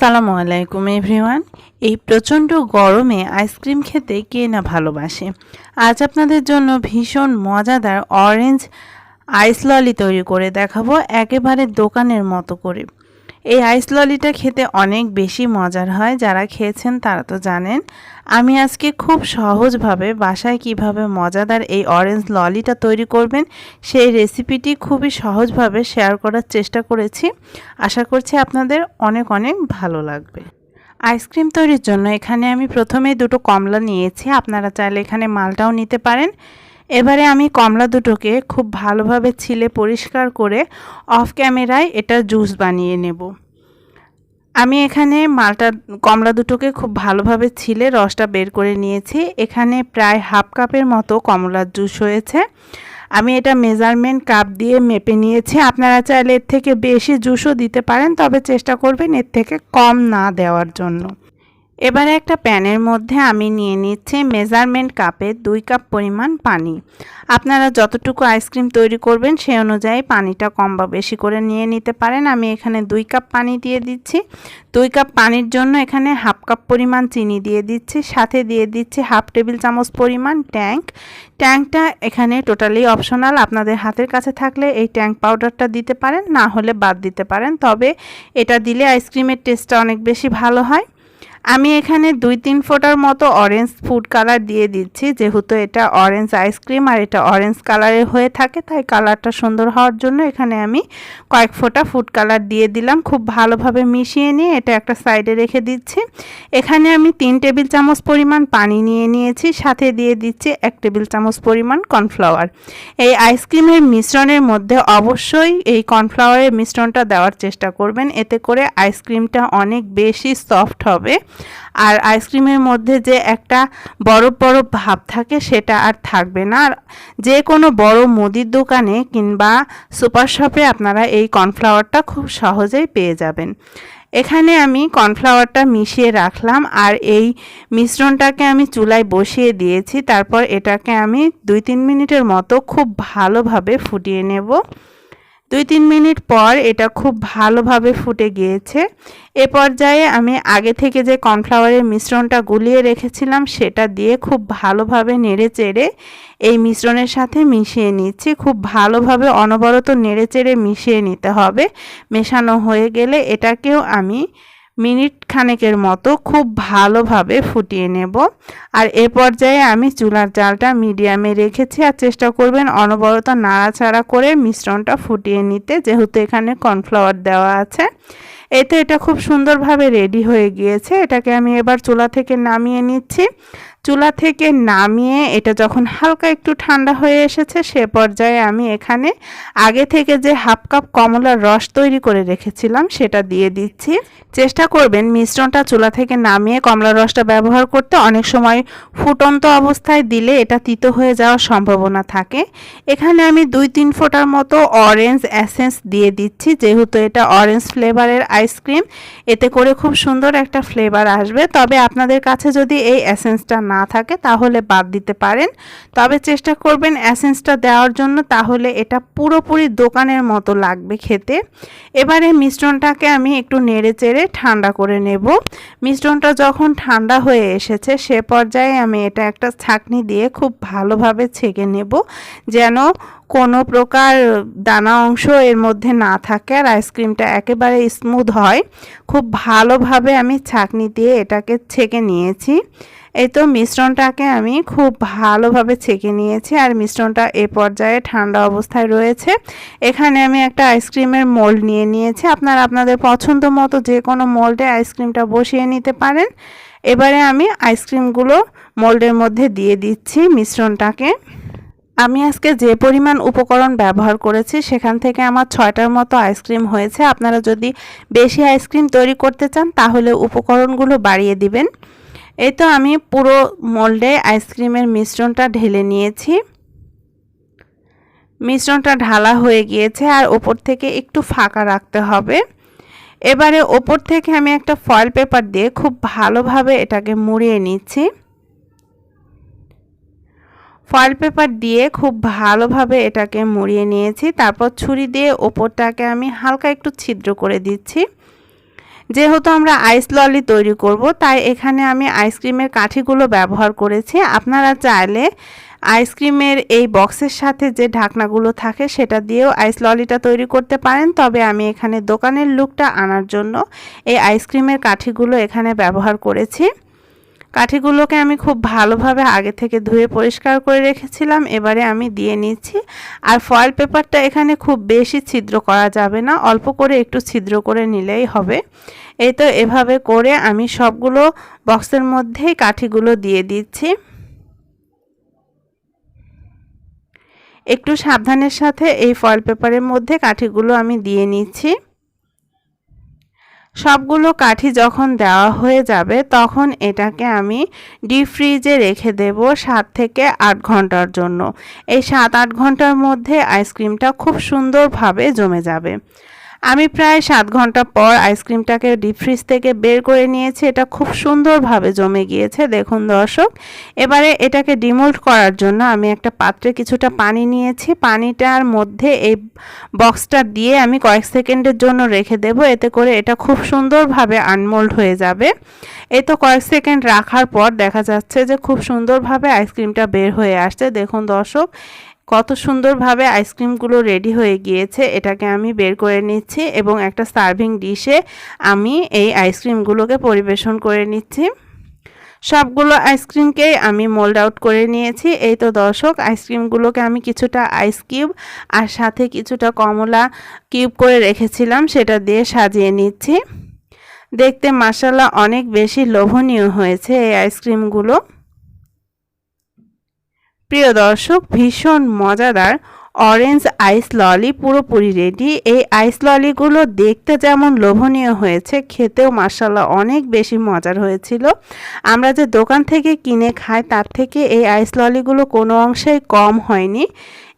আসসালামু আলাইকুম, এভরিওয়ান। এই প্রচণ্ড গরমে আইসক্রিম খেতে কে না ভালোবাসে? আজ আপনাদের জন্য ভীষণ মজাদার অরেঞ্জ আইস ললি তৈরি করে দেখাবো, একেবারে দোকানের মতো করে। এই আইস ললিটা খেতে অনেক বেশি মজার হয়, যারা খেয়েছেন তারা তো জানেন। আমি আজকে খুব সহজভাবে বাসায় কীভাবে মজাদার এই অরেঞ্জ ললিটা তৈরি করবেন, সেই রেসিপিটি খুবই সহজভাবে শেয়ার করার চেষ্টা করেছি। আশা করছি আপনাদের অনেক অনেক ভালো লাগবে। আইসক্রিম তৈরির জন্য এখানে আমি প্রথমেই দুটো কমলা নিয়েছি, আপনারা চাইলে এখানে মালটাও নিতে পারেন। এবারে আমি কমলা দুটোকে খুব ভালোভাবে ছিলে পরিষ্কার করে অফ ক্যামেরায় এটা জুস বানিয়ে নেব। আমি এখানে মালটা, কমলা দুটোকে খুব ভালোভাবে ছিলে রসটা বের করে নিয়েছি। এখানে প্রায় হাফ কাপের মতো কমলার জুস হয়েছে। আমি এটা মেজারমেন্ট কাপ দিয়ে মেপে নিয়েছি। আপনারা চাইলে এর থেকে বেশি জুসও দিতে পারেন, তবে চেষ্টা করবেন এর থেকে কম না দেওয়ার জন্য। এবারে একটা প্যানের মধ্যে আমি নিয়ে নিচ্ছি মেজারমেন্ট কাপে দুই কাপ পরিমাণ পানি। আপনারা যতটুকু আইসক্রিম তৈরি করবেন সেই অনুযায়ী পানিটা কম বা বেশি করে নিয়ে নিতে পারেন। আমি এখানে দুই কাপ পানি দিয়ে দিচ্ছি। দুই কাপ পানির জন্য এখানে হাফ কাপ পরিমাণ চিনি দিয়ে দিচ্ছি। সাথে দিয়ে দিচ্ছি হাফ টেবিল চামচ পরিমাণ ট্যাঙ্ক। ট্যাঙ্কটা এখানে টোটালি অপশনাল, আপনাদের হাতের কাছে থাকলে এই ট্যাঙ্ক পাউডারটা দিতে পারেন, না হলে বাদ দিতে পারেন। তবে এটা দিলে আইসক্রিমের টেস্টটা অনেক বেশি ভালো হয়। আমি এখানে দুই তিন ফোটার মতো অরেঞ্জ ফুড কালার দিয়ে দিচ্ছি, যেহেতু এটা অরেঞ্জ আইসক্রিম আর এটা অরেঞ্জ কালারের হয়ে থাকে, তাই কালারটা সুন্দর হওয়ার জন্য এখানে আমি কয়েক ফোঁটা ফুড কালার দিয়ে দিলাম। খুব ভালোভাবে মিশিয়ে নিয়ে এটা একটা সাইডে রেখে দিচ্ছি। এখানে আমি তিন টেবিল চামচ পরিমাণ পানি নিয়ে নিয়েছি, সাথে দিয়ে দিচ্ছি এক টেবিল চামচ পরিমাণ কর্নফ্লাওয়ার এই আইসক্রিমের মিশ্রণের মধ্যে অবশ্যই এই কর্নফ্লাওয়ারের মিশ্রণটা দেওয়ার চেষ্টা করবেন, এতে করে আইসক্রিমটা অনেক বেশি সফট হবে। আর আইসক্রিমের মধ্যে যে একটা বরফ বরফ ভাব থাকে সেটা আর থাকবে না। আর যে কোনো বড় মুদির দোকানে কিংবা সুপার শপে আপনারা এই কর্নফ্লাওয়ারটা খুব সহজেই পেয়ে যাবেন। এখানে আমি কর্নফ্লাওয়ারটা মিশিয়ে রাখলাম আর এই মিশ্রণটাকে আমি চুলায় বসিয়ে দিয়েছি। তারপর এটাকে আমি দুই তিন মিনিটের মতো খুব ভালোভাবে ফুটিয়ে নেব। দুই তিন মিনিট পর এটা খুব ভালোভাবে ফুটে গিয়েছে। এ পর্যায়ে আমি আগে থেকে যে কর্নফ্লাওয়ারের মিশ্রণটা গুলিয়ে রেখেছিলাম, সেটা দিয়ে খুব ভালোভাবে নেড়ে চেড়ে এই মিশ্রণের সাথে মিশিয়ে নিচ্ছি। খুব ভালোভাবে অনবরত নেড়ে চেড়ে মিশিয়ে নিতে হবে। মেশানো হয়ে গেলে এটাকেও আমি মিনিট খানেকের মতো খুব ভালোভাবে ফুটিয়ে নেব। আর এ পর্যায়ে আমি চুলার জালটা মিডিয়ামে রেখেছি আর চেষ্টা করবেন অনবরত নাড়াচাড়া করে মিশ্রণটা ফুটিয়ে নিতে, যেহেতু এখানে কর্নফ্লাওয়ার দেওয়া আছে। এতে এটা খুব সুন্দরভাবে রেডি হয়ে গিয়েছে। এটাকে আমি এবার চুলা থেকে নামিয়ে নিচ্ছি। চুলা থেকে নামিয়ে এটা যখন হালকা একটু ঠান্ডা হয়ে এসেছে, সে পর্যায়ে আমি এখানে আগে থেকে যে হাফ কাপ কমলার রস তৈরি করে রেখেছিলাম, সেটা দিয়ে দিচ্ছি। চেষ্টা করবেন মিশ্রণটা চুলা থেকে নামিয়ে কমলার রসটা ব্যবহার করতে। অনেক সময় ফুটন্ত অবস্থায় দিলে এটা তিতো হয়ে যাওয়ার সম্ভাবনা থাকে। এখানে আমি দুই তিন ফোঁটার মতো অরেঞ্জ অ্যাসেন্স দিয়ে দিচ্ছি, যেহেতু এটা অরেঞ্জ ফ্লেভারের আইসক্রিম এতে করে খুব সুন্দর একটা ফ্লেভার আসবে। তবে আপনাদের কাছে যদি এই অ্যাসেন্সটা না থাকে, তাহলে বাদ দিতে পারেন। তবে চেষ্টা করবেন অ্যাসেন্সটা দেওয়ার জন্য, তাহলে এটা পুরোপুরি দোকানের মতো লাগবে খেতে। এবারে মিশ্রণটাকে আমি একটু নেড়ে চেড়ে ঠান্ডা করে নেব। মিশ্রণটা যখন ঠান্ডা হয়ে এসেছে, সে পর্যায়ে আমি এটা একটা ছাকনি দিয়ে খুব ভালোভাবে ছেঁকে নেব, যেন কোনো প্রকার দানা অংশ এর মধ্যে না থাকে আর আইসক্রিমটা একেবারে স্মুথ হয়। খুব ভালোভাবে আমি ছাকনি দিয়ে এটাকে ছেঁকে নিয়েছি। এই তো মিশ্রণটাকে আমি খুব ভালোভাবে ছেঁকে নিয়েছি আর মিশ্রণটা এ পর্যায়ে ঠান্ডা অবস্থায় রয়েছে। এখানে আমি একটা আইসক্রিমের মোল্ড নিয়ে নিয়েছি। আপনারা আপনাদের পছন্দ মতো যে কোনো মোল্ডে আইসক্রিমটা বসিয়ে নিতে পারেন। এবারে আমি আইসক্রিমগুলো মোল্ডের মধ্যে দিয়ে দিচ্ছি মিশ্রণটাকে। আমি আজকে যে পরিমাণ উপকরণ ব্যবহার করেছি, সেখান থেকে আমার ছয়টার মতো আইসক্রিম হয়েছে। আপনারা যদি বেশি আইসক্রিম তৈরি করতে চান, তাহলে উপকরণগুলো বাড়িয়ে দিবেন। এই তো আমি পুরো মোল্ডে আইসক্রিমের মিশ্রণটা ঢেলে নিয়েছি। মিশ্রণটা ঢালা হয়ে গিয়েছে আর ওপর থেকে একটু ফাঁকা রাখতে হবে। এবারে ওপর থেকে আমি একটা ফয়েল পেপার দিয়ে খুব ভালোভাবে এটাকে মুড়িয়ে নিচ্ছি। ফয়েল পেপার দিয়ে খুব ভালোভাবে এটাকে মুড়িয়ে নিয়েছি। তারপর ছুরি দিয়ে ওপরটাকে আমি হালকা একটু ছিদ্র করে দিচ্ছি। যেহেতু আমরা আইস ললি তৈরি করব, তাই এখানে আমি আইসক্রিমের কাঠিগুলো ব্যবহার করেছি। আপনারা চাইলে আইসক্রিমের এই বক্সের সাথে যে ঢাকনাগুলো থাকে, সেটা দিয়েও আইস ললিটা তৈরি করতে পারেন। তবে আমি এখানে দোকানের লুকটা আনার জন্য এই আইসক্রিমের কাঠিগুলো এখানে ব্যবহার করেছি। কাঠিগুলোকে আমি খুব ভালোভাবে আগে থেকে ধুয়ে পরিষ্কার করে রেখেছিলাম, এবারে আমি দিয়ে নিচ্ছি। আর ফয়েল পেপারটা এখানে খুব বেশি ছিদ্র করা যাবে না, অল্প করে একটু ছিদ্র করে নিলেই হবে। এই তো এভাবে করে আমি সবগুলো বক্সের মধ্যেই কাঠিগুলো দিয়ে দিচ্ছি। একটু সাবধানের সাথে এই ফয়েল পেপারের মধ্যে কাঠিগুলো আমি দিয়ে নিচ্ছি। সবগুলো কাঠি যখন দেওয়া হয়ে যাবে, তখন এটাকে আমি ডিপ ফ্রিজে রেখে দেব সাত থেকে আট ঘণ্টার জন্য। এই সাত আট ঘণ্টার মধ্যে আইসক্রিমটা খুব সুন্দরভাবে জমে যাবে। আমি প্রায় সাত ঘণ্টা পর আইসক্রিমটাকে ডিপ ফ্রিজ থেকে বের করে নিয়েছি। এটা খুব সুন্দরভাবে জমে গিয়েছে, দেখুন দর্শক। এবারে এটাকে ডিমোল্ড করার জন্য আমি একটা পাত্রে কিছুটা পানি নিয়েছি। পানিটার মধ্যে এই বক্সটা দিয়ে আমি কয়েক সেকেন্ডের জন্য রেখে দেব। এতে করে এটা খুব সুন্দরভাবে আনমোল্ড হয়ে যাবে। এই তো কয়েক সেকেন্ড রাখার পর দেখা যাচ্ছে যে খুব সুন্দরভাবে আইসক্রিমটা বের হয়ে আসছে। দেখুন দর্শক কত সুন্দরভাবে আইসক্রিমগুলো রেডি হয়ে গিয়েছে, এটাকে আমি বের করে নিচ্ছি এবং একটা সার্ভিং ডিশে আমি এই আইসক্রিমগুলোকে পরিবেশন করে নিচ্ছি। সবগুলো আইসক্রিমকেই আমি মোল্ড আউট করে নিয়েছি। এই তো দর্শক, আইসক্রিমগুলোকে আমি কিছুটা আইস কিউব আর সাথে কিছুটা কমলা কিউব করে রেখেছিলাম, সেটা দিয়ে সাজিয়ে নিচ্ছি। দেখতে মাসাল্লাহ অনেক বেশি লোভনীয় হয়েছে এই আইসক্রিমগুলো। প্রিয় দর্শক, ভীষণ মজাদার অরেঞ্জ আইস ললি পুরোপুরি রেডি এই আইস ললিগুলো দেখতে যেমন লোভনীয় হয়েছে, খেতেও মার্শাল্লাহ অনেক বেশি মজার হয়েছিল। আমরা যে দোকান থেকে কিনে খাই, তার থেকে এই আইস ললিগুলো কোনো অংশেই কম হয়নি।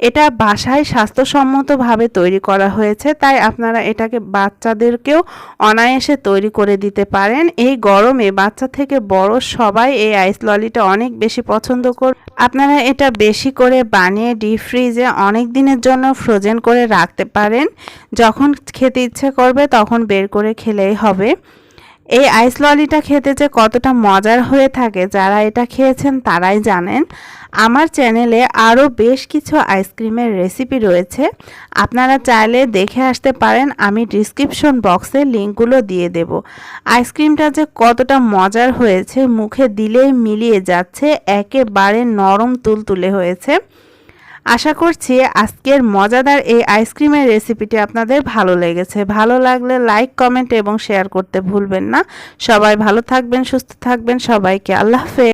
এটা বাসায় স্বাস্থ্যসম্মতভাবে তৈরি করা হয়েছে, তাই আপনারা এটাকে বাচ্চাদেরকেও অনায়াসে তৈরি করে দিতে পারেন। এই গরমে বাচ্চা থেকে বড় সবাই এই আইস ললিটা অনেক বেশি পছন্দ কর আপনারা এটা বেশি করে বানিয়ে ডিপ ফ্রিজে অনেক দিনের জন্য ফ্রোজেন করে রাখতে পারেন। যখন খেতে ইচ্ছে করবে তখন বের করে খেলেই হবে। এই আইস ললিটা খেতে যে কতটা মজার হয়ে থাকে, যারা এটা খেয়েছেন তারাই জানেন। আমার চ্যানেলে আরও বেশ কিছু আইসক্রিমের রেসিপি রয়েছে। আপনারা চাইলে দেখে আসতে পারেন, আমি ডিসক্রিপশন বক্সে লিঙ্কগুলো দিয়ে দেব। আইসক্রিমটা যে কতটা মজার হয়েছে, মুখে দিলেই মিলিয়ে যাচ্ছে, একেবারে নরম তুলতুলে হয়েছে। আশা করছি আজকের মজাদার এই আইসক্রিমের রেসিপিটি আপনাদের ভালো লেগেছে। ভালো লাগলে লাইক, কমেন্ট এবং শেয়ার করতে ভুলবেন না। সবাই ভালো থাকবেন, সুস্থ থাকবেন। সবাইকে আল্লাহ হাফেজ।